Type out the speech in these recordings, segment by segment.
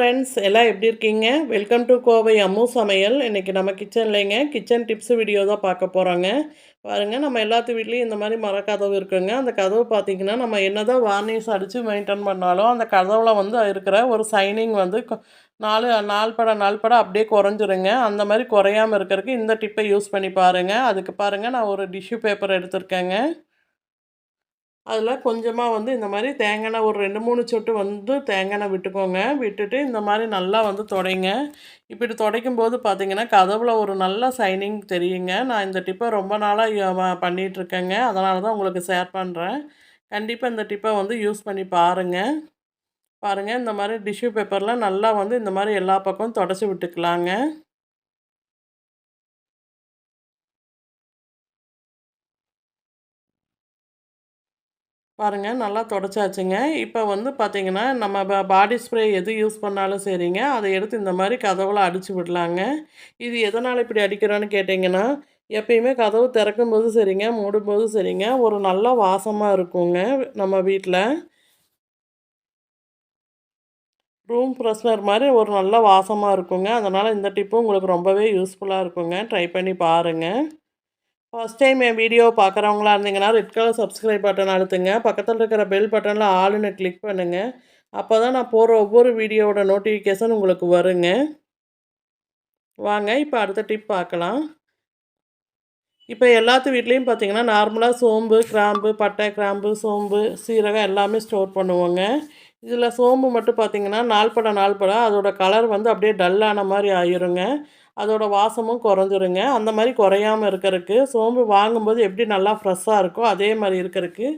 Friends எல்லாம் எப்படி இருக்கீங்க? வெல்கம் டு கோவை அம்மு சமையல். இன்றைக்கி நம்ம கிச்சன்லேங்க கிச்சன் டிப்ஸ் வீடியோ தான் பார்க்க போகிறோங்க பாருங்கள் நம்ம எல்லாத்து வீட்லேயும் இந்த மாதிரி மரக்கதவு இருக்குங்க. அந்த கதவு பார்த்திங்கன்னா நம்ம என்ன தான் வார்னிஷ் அடித்து மெயின்டைன் பண்ணாலும் அந்த கதவில் வந்து இருக்கிற ஒரு சைனிங் வந்து நாலு நாள் பட நாள் பட அப்படியே குறைஞ்சிருங்க. அந்த மாதிரி குறையாமல் இருக்கிறதுக்கு இந்த டிப்பை யூஸ் பண்ணி பாருங்கள் அதுக்கு பாருங்கள் நான் ஒரு டிஷ்யூ பேப்பர் எடுத்திருக்கேங்க. அதில் கொஞ்சமாக வந்து இந்த மாதிரி தேங்காய் ஒரு ரெண்டு மூணு சொட்டு வந்து தேங்காய் விட்டுக்கோங்க. விட்டுட்டு இந்த மாதிரி நல்லா வந்து தொடைங்க. இப்படி துடைக்கும் போது பார்த்திங்கன்னா கதவில் ஒரு நல்ல சைனிங் தெரியுங்க. நான் இந்த டிப்பை ரொம்ப நாளாக பண்ணிகிட்ருக்கேங்க அதனால தான் உங்களுக்கு ஷேர் பண்ணுறேன் கண்டிப்பாக இந்த டிப்பை வந்து யூஸ் பண்ணி பாருங்கள் பாருங்கள் இந்த மாதிரி டிஷ்யூ பேப்பரில் நல்லா வந்து இந்த மாதிரி எல்லா பக்கமும் தொடச்சி விட்டுக்கலாங்க. பாருங்கள் நல்லா தொடச்சாச்சுங்க. இப்போ வந்து பார்த்திங்கன்னா நம்ம பாடி ஸ்ப்ரே எது யூஸ் பண்ணாலும் சரிங்க. அதை எடுத்து இந்த மாதிரி கதவில் அடித்து விடலாங்க. இது எதனால் இப்படி அடிக்கிறோன்னு கேட்டிங்கன்னா எப்பயுமே கதவு திறக்கும்போது சரிங்க மூடும்போது சரிங்க. ஒரு நல்ல வாசமாக இருக்குங்க நம்ம வீட்டில் ரூம் ஃப்ரெஷ்னர் மாதிரி ஒரு நல்ல வாசமாக இருக்குங்க. அதனால் இந்த டிப்பும் உங்களுக்கு ரொம்பவே யூஸ்ஃபுல்லாக இருக்குங்க. ட்ரை பண்ணி பாருங்கள் ஃபஸ்ட் டைம் என் வீடியோ பார்க்குறவங்களா இருந்தீங்கன்னா ரெட் கலர் சப்ஸ்கிரைப் பட்டன் அழுத்துங்க. பக்கத்தில் இருக்கிற பெல் பட்டனில் ஆளுன்னு கிளிக் பண்ணுங்கள் அப்போ தான் நான் போகிற ஒவ்வொரு வீடியோவோட நோட்டிஃபிகேஷன் உங்களுக்கு வருங்க. வாங்க இப்போ அடுத்த டிப் பார்க்கலாம். இப்போ எல்லாத்து வீட்லேயும் பார்த்தீங்கன்னா நார்மலாக சோம்பு கிராம்பு பட்டை கிராம்பு சோம்பு சீரகம் எல்லாமே ஸ்டோர் பண்ணுவோங்க. இதில் சோம்பு மட்டும் பார்த்திங்கன்னா நாள்பட நாள்பட அதோடய கலர் வந்து அப்படியே டல்லான மாதிரி ஆயிருங்க. அதோட வாசமும் குறைஞ்சிருங்க. அந்த மாதிரி குறையாமல் இருக்கிறதுக்கு சோம்பு வாங்கும்போது எப்படி நல்லா ஃப்ரெஷ்ஷாக இருக்கோ அதே மாதிரி இருக்கிறதுக்கு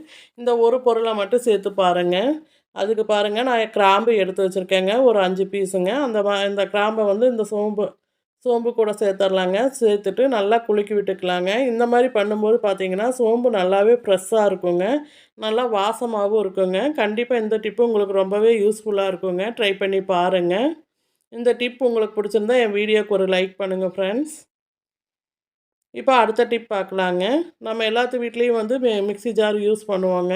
இந்த ஒரு பொருளை மட்டும் சேர்த்து பாருங்கள் அதுக்கு பாருங்கள் நான் கிராம்பு எடுத்து வச்சுருக்கேங்க. ஒரு அஞ்சு பீஸுங்க. அந்த இந்த கிராம்பை வந்து இந்த சோம்பு சோம்பு கூட சேர்த்துடலாங்க சேர்த்துட்டு நல்லா குலுக்கி விட்டுக்கலாங்க. இந்த மாதிரி பண்ணும்போது பார்த்தீங்கன்னா சோம்பு நல்லாவே ஃப்ரெஷ்ஷாக இருக்குங்க. நல்லா வாசமாகவும் இருக்குங்க. கண்டிப்பாக இந்த டிப்பு உங்களுக்கு ரொம்பவே யூஸ்ஃபுல்லாக இருக்குங்க. ட்ரை பண்ணி பாருங்கள் இந்த டிப் உங்களுக்கு பிடிச்சிருந்தா என் வீடியோக்கு ஒரு லைக் பண்ணுங்கள் ஃப்ரெண்ட்ஸ் இப்போ அடுத்த டிப் பார்க்கலாங்க. நம்ம எல்லாத்து வீட்லேயும் வந்து மிக்சி ஜார் யூஸ் பண்ணுவோங்க.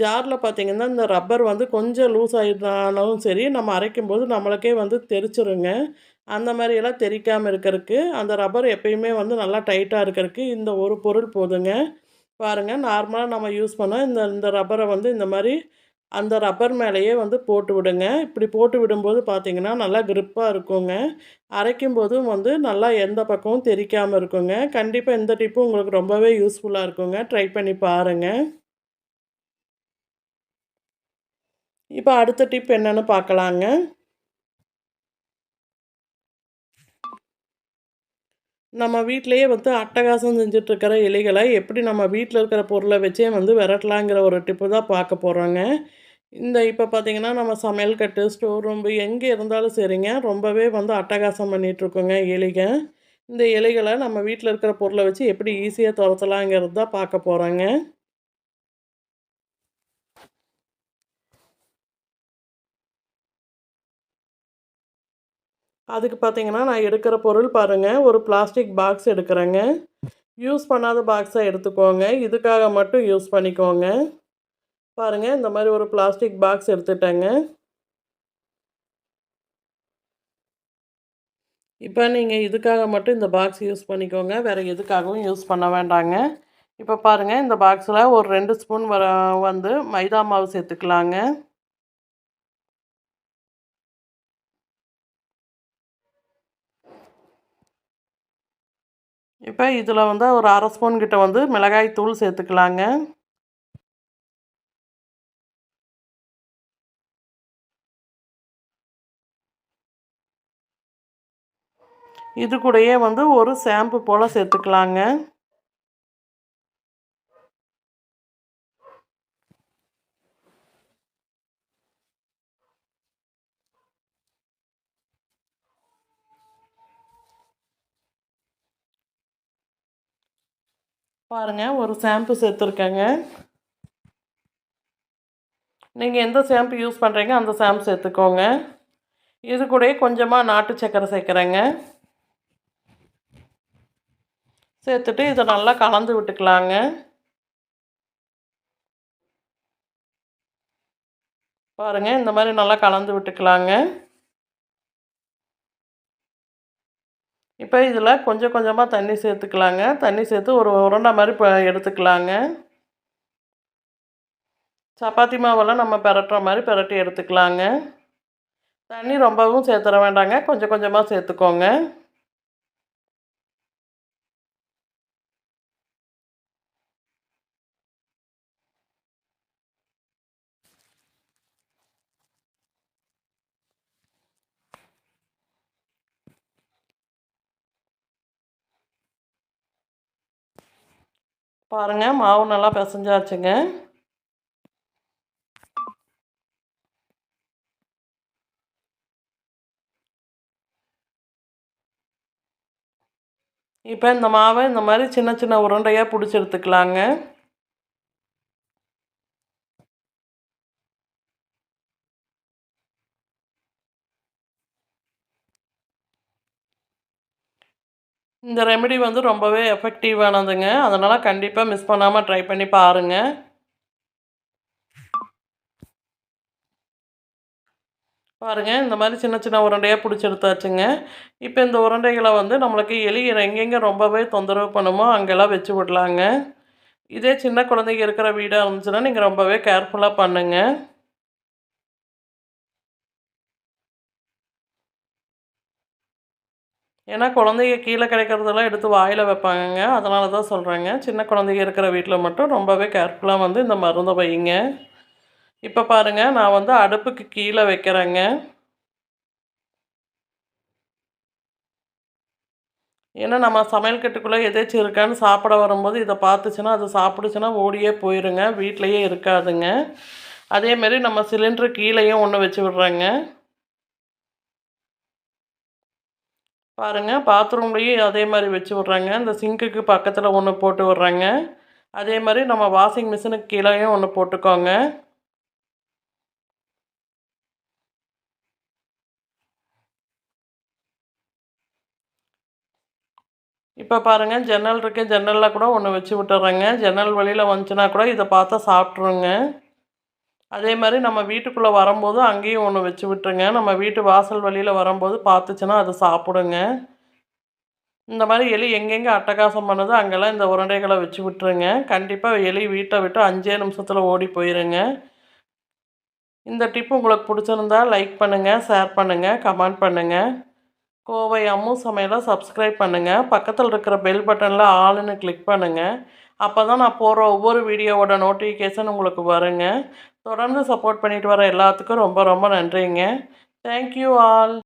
ஜாரில் பார்த்திங்கன்னா இந்த ரப்பர் வந்து கொஞ்சம் லூஸ் ஆகிட்டாலும் சரி நம்ம அரைக்கும் போது நம்மளுக்கே வந்து தெரிச்சிருங்க. அந்த மாதிரியெல்லாம் தெரிக்காமல் இருக்கிறதுக்கு அந்த ரப்பர் எப்பயுமே வந்து நல்லா டைட்டாக இருக்கிறதுக்கு இந்த ஒரு பொருள் போதுங்க. பாருங்கள் நார்மலாக நம்ம யூஸ் பண்ணால் இந்த இந்த ரப்பரை வந்து இந்த மாதிரி அந்த ரப்பர் மேலேயே வந்து போட்டு விடுங்க. இப்படி போட்டு விடும்போது பார்த்திங்கன்னா நல்லா க்ரிப்பாக இருக்குங்க. அரைக்கும் போதும் வந்து நல்லா எந்த பக்கமும் தெரிக்காமல் இருக்குங்க. கண்டிப்பாக இந்த டிப்பும் உங்களுக்கு ரொம்பவே யூஸ்ஃபுல்லாக இருக்குங்க. ட்ரை பண்ணி பாருங்கள் இப்போ அடுத்த டிப் என்னென்னு பார்க்கலாங்க நம்ம வீட்டிலையே வந்து அட்டகாசம் செஞ்சிட்ருக்கிற இலைகளை எப்படி நம்ம வீட்டில் இருக்கிற பொருளை வச்சே வந்து விரட்டலாங்கிற ஒரு டிப்பு தான் பார்க்க போகிறோங்க இந்த இப்போ பார்த்திங்கன்னா நம்ம சமையல் கட்டு ஸ்டோர் ரூம்பு எங்கே இருந்தாலும் சரிங்க. ரொம்பவே வந்து அட்டகாசம் பண்ணிகிட்ருக்கோங்க எலிக இந்த இலைகளை நம்ம வீட்டில் இருக்கிற பொருளை வச்சு எப்படி ஈஸியாக துரத்தலாங்கிறது தான் பார்க்க போகிறோங்க அதுக்கு பார்த்தீங்கன்னா நான் எடுக்கிற பொருள் பாருங்கள் ஒரு பிளாஸ்டிக் பாக்ஸ் எடுக்கிறேங்க. யூஸ் பண்ணாத பாக்ஸை எடுத்துக்கோங்க. இதுக்காக மட்டும் யூஸ் பண்ணிக்கோங்க. பாருங்கள் இந்த மாதிரி ஒரு பிளாஸ்டிக் பாக்ஸ் எடுத்துட்டேங்க. இப்போ நீங்கள் இதுக்காக மட்டும் இந்த பாக்ஸ் யூஸ் பண்ணிக்கோங்க. வேறு எதுக்காகவும் யூஸ் பண்ண வேண்டாங்க. இப்போ பாருங்கள் இந்த பாக்ஸில் ஒரு ரெண்டு ஸ்பூன் வர வந்து மைதா மாவு சேர்த்துக்கலாங்க. இப்போ இதில் வந்து ஒரு அரை ஸ்பூன் கிட்ட வந்து மிளகாய் தூள் சேர்த்துக்கலாங்க. இது கூடயே வந்து ஒரு ஷாம்பு போல் சேர்த்துக்கலாங்க. பாருங்கள் ஒரு ஷாம்பு சேர்த்துருக்கேங்க. நீங்கள் எந்த ஷாம்பு யூஸ் பண்ணுறீங்க அந்த ஷாம்பு சேர்த்துக்கோங்க. இது கூட கொஞ்சமாக நாட்டு சக்கரை சேர்க்குறேங்க. சேர்த்துட்டு இதை நல்லா கலந்து விட்டுக்கலாங்க. பாருங்க இந்த மாதிரி நல்லா கலந்து விட்டுக்கலாங்க. இப்போ இதில் கொஞ்சம் கொஞ்சமாக தண்ணி சேர்த்துக்கலாங்க. தண்ணி சேர்த்து ஒரு உருண்டை மாதிரி எடுத்துக்கலாங்க. சப்பாத்தி மாவெல்லாம் நம்ம பெரட்டுற மாதிரி பெரட்டி எடுத்துக்கலாங்க. தண்ணி ரொம்பவும் சேர்த்துற வேண்டாங்க. கொஞ்சம் கொஞ்சமாக சேர்த்துக்கோங்க. பாருங்கள் மாவு நல்லா பிசைஞ்சாச்சுங்க. இப்போ இந்த மாவை இந்த மாதிரி சின்ன சின்ன உருண்டையாக பிடிச்சி எடுத்துக்கலாங்க. இந்த ரெமெடி வந்து ரொம்பவே எஃபெக்டிவானதுங்க அதனால் கண்டிப்பாக மிஸ் பண்ணாமல் ட்ரை பண்ணி பாருங்கள் பாருங்கள் இந்த மாதிரி சின்ன சின்ன உருண்டையாக பிடிச்செடுத்தாச்சுங்க இப்போ இந்த உருண்டைகளை வந்து நம்மளுக்கு எலி எங்கெங்கே ரொம்பவே தொந்தரவு பண்ணுமோ அங்கெல்லாம் வச்சு விடலாங்க. இதே சின்ன குழந்தைங்க இருக்கிற வீடாக இருந்துச்சுன்னா நீங்கள் ரொம்பவே கேர்ஃபுல்லாக பண்ணுங்கள் ஏன்னா குழந்தைங்க கீழே கிடைக்கிறதெல்லாம் எடுத்து வாயில் வைப்பாங்கங்க. அதனால தான் சொல்கிறேங்க சின்ன குழந்தைங்க இருக்கிற வீட்டில் மட்டும் ரொம்பவே கேர்ஃபுல்லாக வந்து இந்த மருந்தை வைங்க இப்போ பாருங்கள் நான் வந்து அடுப்புக்கு கீழே வைக்கிறேங்க. ஏன்னா நம்ம சமையல் கட்டுக்குள்ளே எதேச்சும் இருக்கான்னு சாப்பிட வரும்போது இதை பார்த்துச்சுன்னா அது சாப்பிடுச்சுன்னா ஓடியே போயிருங்க. வீட்லேயே இருக்காதுங்க. அதேமாரி நம்ம சிலிண்டர் கீழேயும் ஒன்று வச்சு விட்றேங்க. பாருங்கள் பாத்ரூம்லேயும் அதே மாதிரி வச்சு விட்றாங்க. இந்த சிங்க்குக்கு பக்கத்தில் ஒன்று போட்டு விட்றாங்க. அதே மாதிரி நம்ம வாஷிங் மிஷினுக்கு கீழேயும் ஒன்று போட்டுக்கோங்க. இப்போ பாருங்கள் ஜன்னல் இருக்கு. ஜன்னலில் கூட ஒன்று வச்சு விட்டுறேங்க. ஜன்னல் வழியில் வந்துச்சுன்னா கூட இதை பார்த்தா சாப்பிட்ருங்க அதே மாதிரி நம்ம வீட்டுக்குள்ளே வரும்போது அங்கேயும் ஒன்று வச்சு விட்டுருங்க. நம்ம வீட்டு வாசல் வழியில் வரும்போது பார்த்துச்சுன்னா அது சாப்பிடுங்க. இந்த மாதிரி எலி எங்கெங்கே அட்டகாசம் பண்ணுதோ அங்கெல்லாம் இந்த உருண்டைகளை வச்சு விட்டுருங்க. கண்டிப்பாக எலி வீட்டை விட்டு அஞ்சே நிமிஷத்தில் ஓடி போயிருங்க. இந்த டிப் உங்களுக்கு பிடிச்சிருந்தா லைக் பண்ணுங்கள் ஷேர் பண்ணுங்கள் கமெண்ட் பண்ணுங்கள் கோவை அம்மு சமையலை சப்ஸ்கிரைப் பண்ணுங்கள் பக்கத்தில் இருக்கிற பெல் பட்டனில் ஆளுன்னு கிளிக் பண்ணுங்கள் அப்போ தான் நான் போகிற ஒவ்வொரு வீடியோவோட நோட்டிஃபிகேஷன் உங்களுக்கு வருங்க. தொடர்ந்து சப்போர்ட் பண்ணிட்டு வர எல்லாத்துக்கும் ரொம்ப ரொம்ப நன்றிங்க. Thank you all